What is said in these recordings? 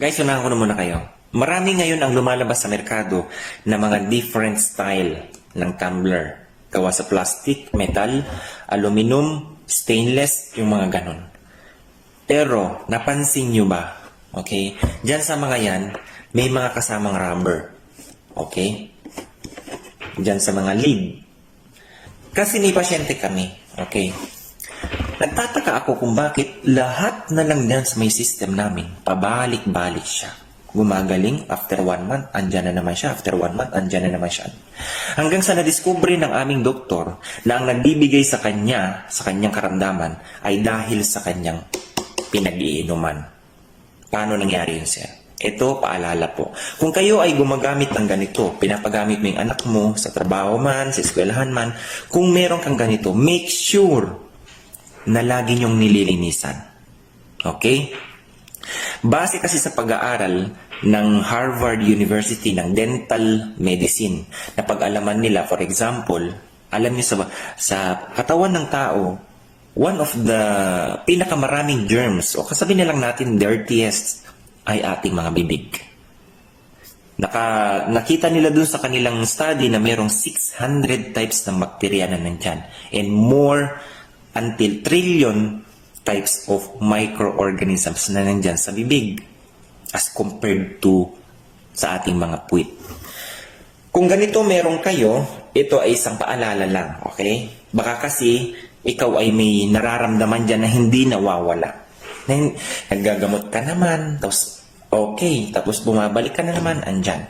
Guys, unahan ko na muna kayo. Marami ngayon ang lumalabas sa merkado na mga different style ng tumbler. Gawa sa plastic, metal, aluminum, stainless, yung mga ganon. Pero, napansin nyo ba? Okay? Diyan sa mga yan, may mga kasamang rubber. Okay? Diyan sa mga lid. Kasi may pasyente kami. Okay? Nagtataka ako kung bakit lahat na lang yan sa may system namin, pabalik-balik siya. Gumagaling, after one month, andyan na naman siya. After one month, andyan na naman siya. Hanggang sa nadiskubre ng aming doktor na ang nagbibigay sa kanya, sa kanyang karamdaman, ay dahil sa kanyang pinag-iinuman. Paano nangyari yun, sir? Ito, paalala po. Kung kayo ay gumagamit ng ganito, pinapagamit mo yung anak mo sa trabaho man, sa eskwelahan man, kung meron kang ganito, make sure na lagi niyong nililinisan. Okay? Base kasi sa pag-aaral ng Harvard University ng Dental Medicine, na pag-alaman nila, for example, alam niyo sa, sa katawan ng tao, one of the pinakamaraming germs, o kasabi na lang natin dirtiest, ay ating mga bibig. Naka, nakita nila dun sa kanilang study na mayroong 600 types ng bakterya na nandyan. And more until trillion types of microorganisms na nandyan sa bibig as compared to sa ating mga puwit. Kung ganito meron kayo, ito ay isang paalala lang, okay? Baka kasi ikaw ay may nararamdaman dyan na hindi nawawala. Na, naggagamot ka naman, tapos okay, tapos bumabalik ka na naman, andyan.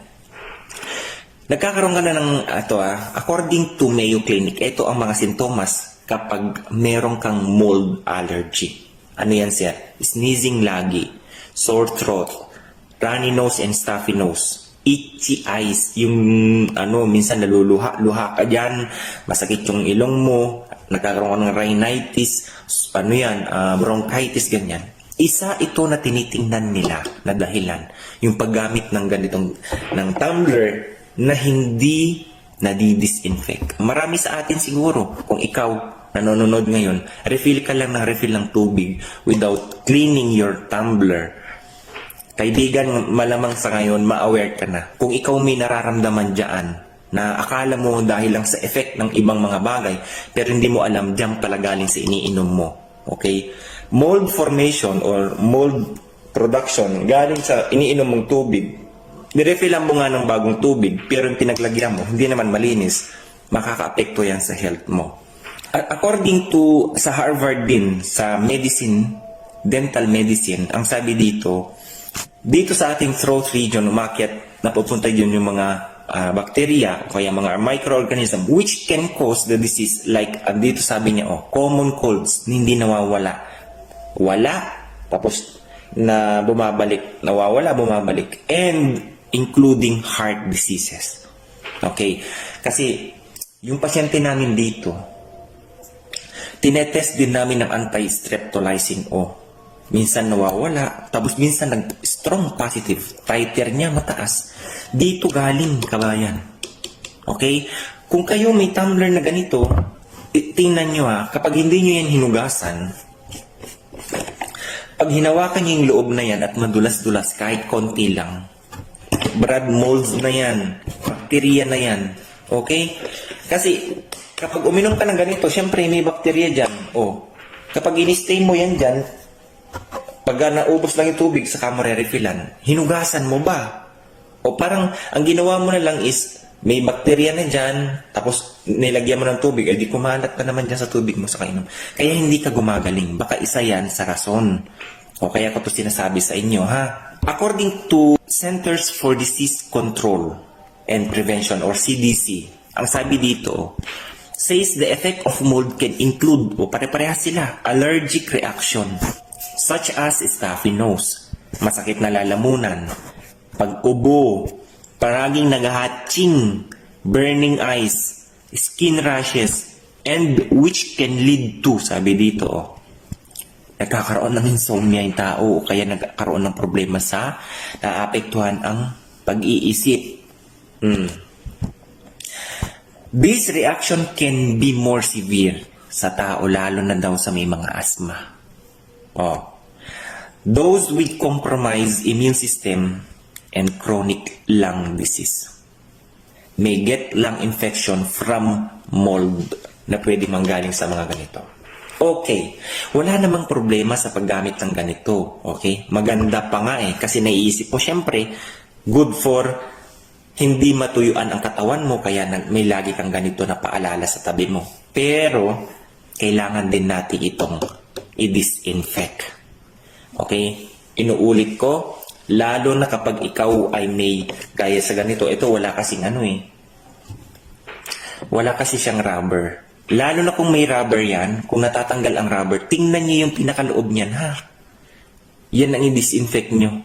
Nagkakaroon ka na ng, ito ah, according to Mayo Clinic, ito ang mga sintomas kapag meron kang mold allergy. Ano yan siya? Sneezing lagi, sore throat, runny nose and stuffy nose, itchy eyes, yung ano, minsan naluluha-luha ka dyan, masakit yung ilong mo, nagkakaroon ka ng rhinitis, ano yan, ah, bronchitis, ganyan. Isa ito na tinitingnan nila na dahilan, yung paggamit ng ganitong, ng tumbler na hindi nadi-disinfect. Marami sa atin siguro, kung ikaw nanonood ngayon, refill ka lang ng refill ng tubig without cleaning your tumbler. Kaibigan, malamang sa ngayon, ma-aware ka na. Kung ikaw may nararamdaman dyan, na akala mo dahil lang sa effect ng ibang mga bagay, pero hindi mo alam dyan pala galing sa iniinom mo. Okay? Mold formation or mold production galing sa iniinom mong tubig. Nirefillan mo nga ng bagong tubig, pero yung pinaglagyan mo, hindi naman malinis, makaka-apekto yan sa health mo. According to sa Harvard din, sa medicine, dental medicine, ang sabi dito, dito sa ating throat region, umakyat, napupunta yun yung mga ah, bacteria kaya mga microorganism which can cause the disease like ah, dito sabi niya, oh, common colds, hindi nawawala. Wala, tapos na bumabalik, nawawala, bumabalik. And including heart diseases. Okay? Kasi yung pasyente namin dito, tinetest din namin ng anti-streptolysin O. Minsan nawawala, tapos minsan nag-strong positive. Titer niya mataas. Dito galing, kabayan. Okay? Kung kayo may tumbler na ganito, tingnan nyo ha, kapag hindi nyo yan hinugasan, pag hinawakan niyo yung loob na yan at madulas-dulas kahit konti lang, brad molds na yan, bakterya na yan, okay? Kasi kapag uminom ka ng ganito, syempre may bakterya dyan. O, kapag in-stay mo yan dyan, pag naubos lang yung tubig sa mo refillan, hinugasan mo ba? O parang ang ginawa mo na lang is may bakterya na dyan, tapos nilagyan mo ng tubig, eh kumalat ka naman dyan sa tubig mo sa kainom. Kaya hindi ka gumagaling. Baka isa yan sa rason. O kaya ko to sinasabi sa inyo, ha? According to Centers for Disease Control and Prevention or CDC, ang sabi dito, says the effect of mold can include, o pare-parehas sila, allergic reaction, such as stuffy nose, masakit na lalamunan, pag-ubo, paraging naghahatching, burning eyes, skin rashes, and which can lead to, sabi dito, oh, nagkakaroon ng insomnia yung tao kaya nagkakaroon ng problema sa naapektuhan ang pag-iisip. Hmm. This reaction can be more severe sa tao lalo na daw sa may mga asthma. Oh. those with compromised immune system and chronic lung disease may get lung infection from mold na pwede manggaling sa mga ganito. Okay, wala namang problema sa paggamit ng ganito. Okay, maganda pa nga eh kasi naiisip mo syempre good for hindi matuyuan ang katawan mo kaya may lagi kang ganito na paalala sa tabi mo. Pero kailangan din natin itong i-disinfect. Okay? Inuulit ko, lalo na kapag ikaw ay may gaya sa ganito, ito wala kasing ano eh. Wala kasi siyang rubber. Lalo na kung may rubber yan, kung natatanggal ang rubber, tingnan niyo yung pinakaloob niyan ha. Yan ang i-disinfect nyo.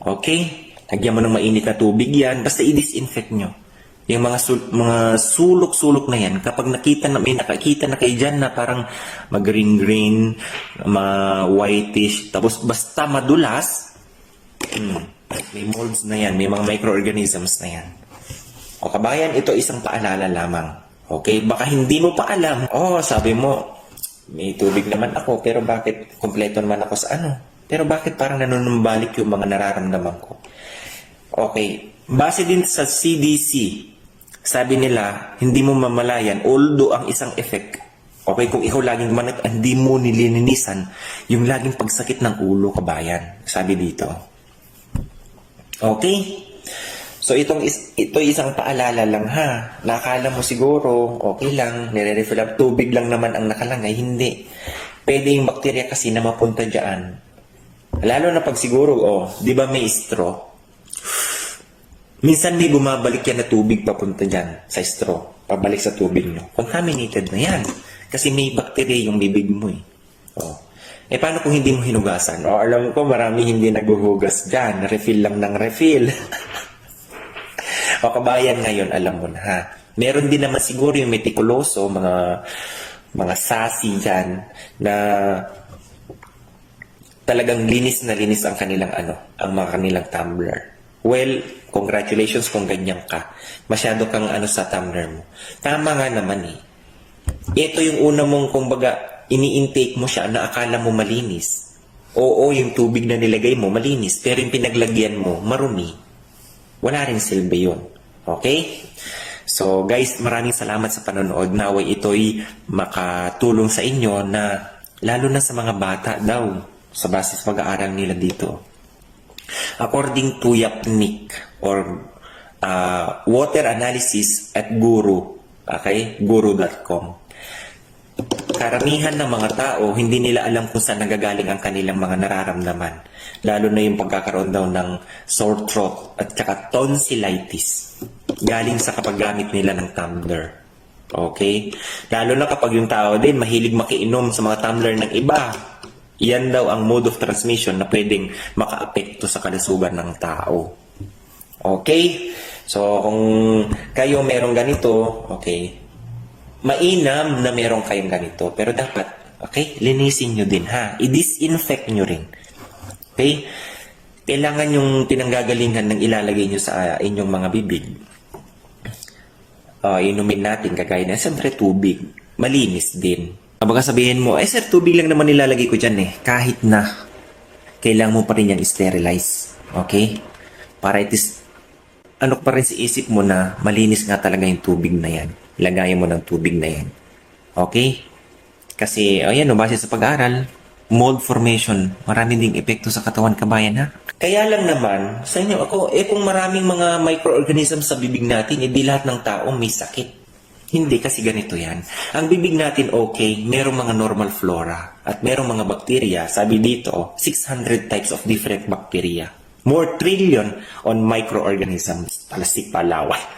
Okay? Lagyan mo ng mainit na tubig yan, basta i-disinfect nyo. Yung mga sul- mga sulok-sulok na yan, kapag nakita na may nakakita na kayo dyan na parang mag-green-green, ma-whitish, tapos basta madulas, hmm, may molds na yan, may mga microorganisms na yan. O kabayan, ito isang paalala lamang. Okay? Baka hindi mo pa alam. Oh, sabi mo, may tubig naman ako, pero bakit kumpleto naman ako sa ano? Pero bakit parang nanunumbalik yung mga nararamdaman ko? Okay. Base din sa CDC, sabi nila, hindi mo mamalayan, although ang isang effect, okay, kung ikaw laging manat, hindi mo nililinisan, yung laging pagsakit ng ulo, kabayan. Sabi dito. Okay? So itong is, ito isang paalala lang ha. Nakala mo siguro okay lang, nire-refill up tubig lang naman ang nakalangay, hindi. Pwede yung bakterya kasi na mapunta diyan. Lalo na pag siguro oh, 'di ba may straw? Minsan may bumabalik yan na tubig papunta diyan sa straw, pabalik sa tubig nyo. Contaminated na yan. Kasi may bakterya yung bibig mo eh. Oh. Eh paano kung hindi mo hinugasan? O alam ko marami hindi naghuhugas dyan. Refill lang ng refill. o kabayan ngayon, alam mo na ha. Meron din naman siguro yung metikuloso, mga mga sasi dyan, na talagang linis na linis ang kanilang ano, ang mga kanilang tumbler. Well, congratulations kung ganyan ka. Masyado kang ano sa tumbler mo. Tama nga naman eh. Ito yung una mong, kumbaga, ini-intake mo siya na akala mo malinis. Oo, yung tubig na nilagay mo malinis, pero yung pinaglagyan mo marumi. Wala rin silbi yun. Okay? So guys, maraming salamat sa panonood. Naway ito'y makatulong sa inyo na lalo na sa mga bata daw sa basis pag-aaral nila dito. According to Yapnik or uh, water analysis at Guru, okay? Guru.com. Karamihan ng mga tao, hindi nila alam kung saan nagagaling ang kanilang mga nararamdaman. Lalo na yung pagkakaroon daw ng sore throat at saka tonsillitis. Galing sa kapaggamit nila ng tumbler. Okay? Lalo na kapag yung tao din mahilig makiinom sa mga tumbler ng iba. Yan daw ang mode of transmission na pwedeng makaapekto sa kalusugan ng tao. Okay? So, kung kayo merong ganito, okay, mainam na meron kayong ganito. Pero dapat, okay, linisin nyo din ha. I-disinfect nyo rin. Okay? Kailangan yung pinanggagalingan ng ilalagay nyo sa inyong mga bibig. Uh, inumin natin kagaya na, siyempre tubig. Malinis din. Baka sabihin mo, eh sir, tubig lang naman nilalagay ko dyan eh. Kahit na, kailangan mo pa rin yan sterilize. Okay? Para it is, ano pa rin sa isip mo na malinis nga talaga yung tubig na yan. Ilagayan mo ng tubig na yan. Okay? Kasi, ayan, no, base sa pag-aaral, mold formation, marami ding epekto sa katawan kabayan ha. Kaya lang naman, sa inyo ako, eh kung maraming mga microorganisms sa bibig natin, hindi lahat ng tao may sakit. Hindi kasi ganito yan. Ang bibig natin okay, merong mga normal flora at merong mga bakterya. Sabi dito, 600 types of different bacteria. More trillion on microorganisms. Palastik palaway.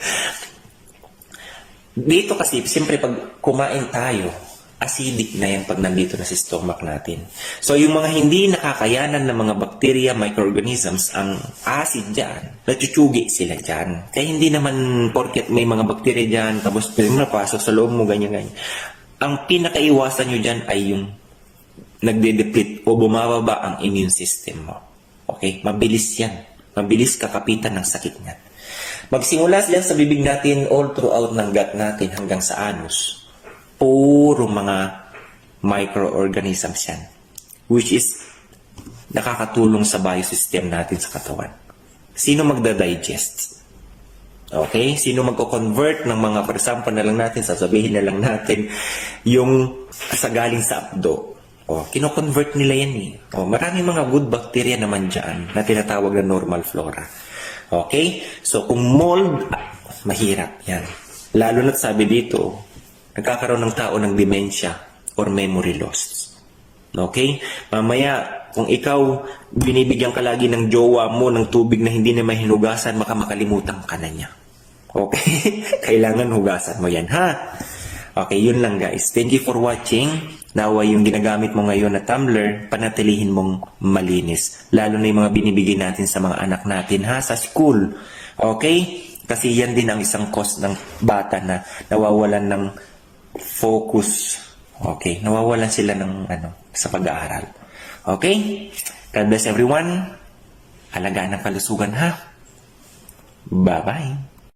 Dito kasi, siyempre pag kumain tayo, acidic na yan pag nandito na sa stomach natin. So, yung mga hindi nakakayanan ng mga bacteria, microorganisms, ang acid dyan, natutsugi sila dyan. Kaya hindi naman porket may mga bacteria dyan, tapos pwede mo napasok sa loob mo, ganyan-ganyan. Ang pinakaiwasan nyo dyan ay yung nagde-deplete o bumababa ang immune system mo. Okay? Mabilis yan. Mabilis kakapitan ng sakit niyan. Magsimula yan sa bibig natin all throughout ng gut natin hanggang sa anus. Puro mga microorganisms yan. Which is nakakatulong sa biosystem natin sa katawan. Sino magda-digest? Okay? Sino magko-convert ng mga, for example na lang natin, sasabihin na lang natin, yung sa galing sa abdo. O, kino-convert nila yan eh. O, maraming mga good bacteria naman dyan na tinatawag na normal flora. Okay? So, kung mold, ah, mahirap yan. Lalo na't sabi dito, nagkakaroon ng tao ng dementia or memory loss. Okay? Mamaya, kung ikaw binibigyan ka lagi ng jowa mo ng tubig na hindi na may hinugasan, maka makalimutan ka na niya. Okay? Kailangan hugasan mo yan, ha? Okay, yun lang guys. Thank you for watching. Nawa yung ginagamit mo ngayon na tumbler, panatilihin mong malinis. Lalo na yung mga binibigay natin sa mga anak natin, ha? Sa school. Okay? Kasi yan din ang isang cause ng bata na nawawalan ng focus. Okay? Nawawalan sila ng ano, sa pag-aaral. Okay? God bless everyone. Alagaan ng kalusugan, ha? Bye-bye.